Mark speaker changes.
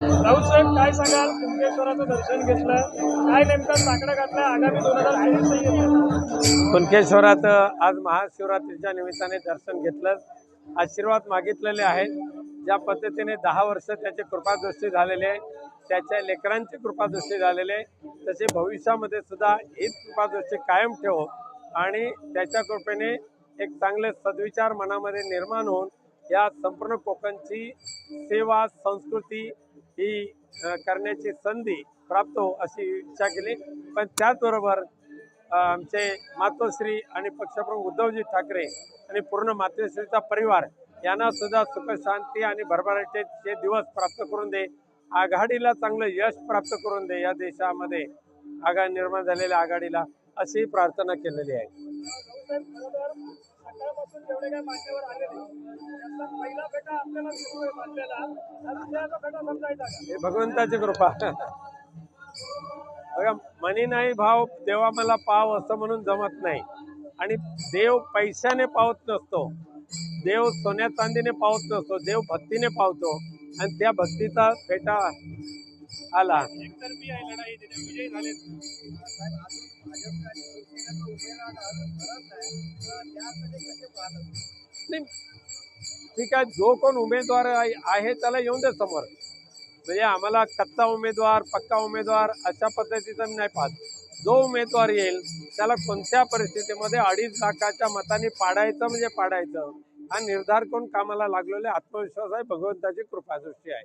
Speaker 1: राऊत साहेब काय सांगाल? कुंकेश्वराचं दर्शन घेतलं. काय नेमका साकडं घातलं आगामी दोन हजार चोवीस
Speaker 2: कुणकेश्वरात आज महाशिवरात्रीच्या निमित्ताने दर्शन घेतलं. आशीर्वाद मागितलेले आहेत. ज्या पद्धतीने दहा वर्ष त्याचे कृपादृष्टी झालेले आहे त्याच्या लेकरांची कृपादृष्टी झालेले आहे तसे भविष्यामध्ये सुद्धा हीच कृपादृष्टी कायम ठेवो. आणि त्याच्या कृपेने एक चांगले सद्विचार मनामध्ये निर्माण होऊन या संपूर्ण कोकणची सेवा संस्कृती ही करण्याची संधी प्राप्त हो अशी इच्छा केली. पण त्याचबरोबर आमचे मातोश्री आणि पक्षप्रमुख उद्धवजी ठाकरे आणि पूर्ण मातोश्रीचा परिवार यांना सुद्धा सुखशांती आणि भरभराटीचे दिवस प्राप्त करून दे आघाडीला चांगलं यश प्राप्त करून दे या देशामध्ये आघाडी निर्माण झालेल्या आघाडीला अशी प्रार्थना केलेली आहे.
Speaker 1: साहेब सकाळपासून जेवढे मान्यवर आलेले त्यातला पहिला फेटा आपल्याला दुसऱ्याचा फेटा समजायचा
Speaker 2: हे भगवंताची कृपा. बघा मनी नाही भाव देवा मला पाव असं म्हणून जमत नाही. आणि देव पैशाने पावत नसतो. देव सोन्या चांदीने पावत नसतो देव भक्तीने पावतो. आणि त्या भक्तीचा फेटा आला.
Speaker 1: एकतर्फी आहे लढाई विजयी झाले.
Speaker 2: ठीक आहे जो कोण उमेदवार आहे त्याला येऊन दे समोर. म्हणजे आम्हाला कच्चा उमेदवार पक्का उमेदवार अशा पद्धतीचा मी नाही पाहत. जो उमेदवार येईल त्याला कोणत्या परिस्थितीमध्ये अडीच लाखाच्या मताने पाडायचं म्हणजे पाडायचं. हा निर्धार करून कामाला लागलेले आत्मविश्वास आहे भगवंताची कृपादृष्टी आहे.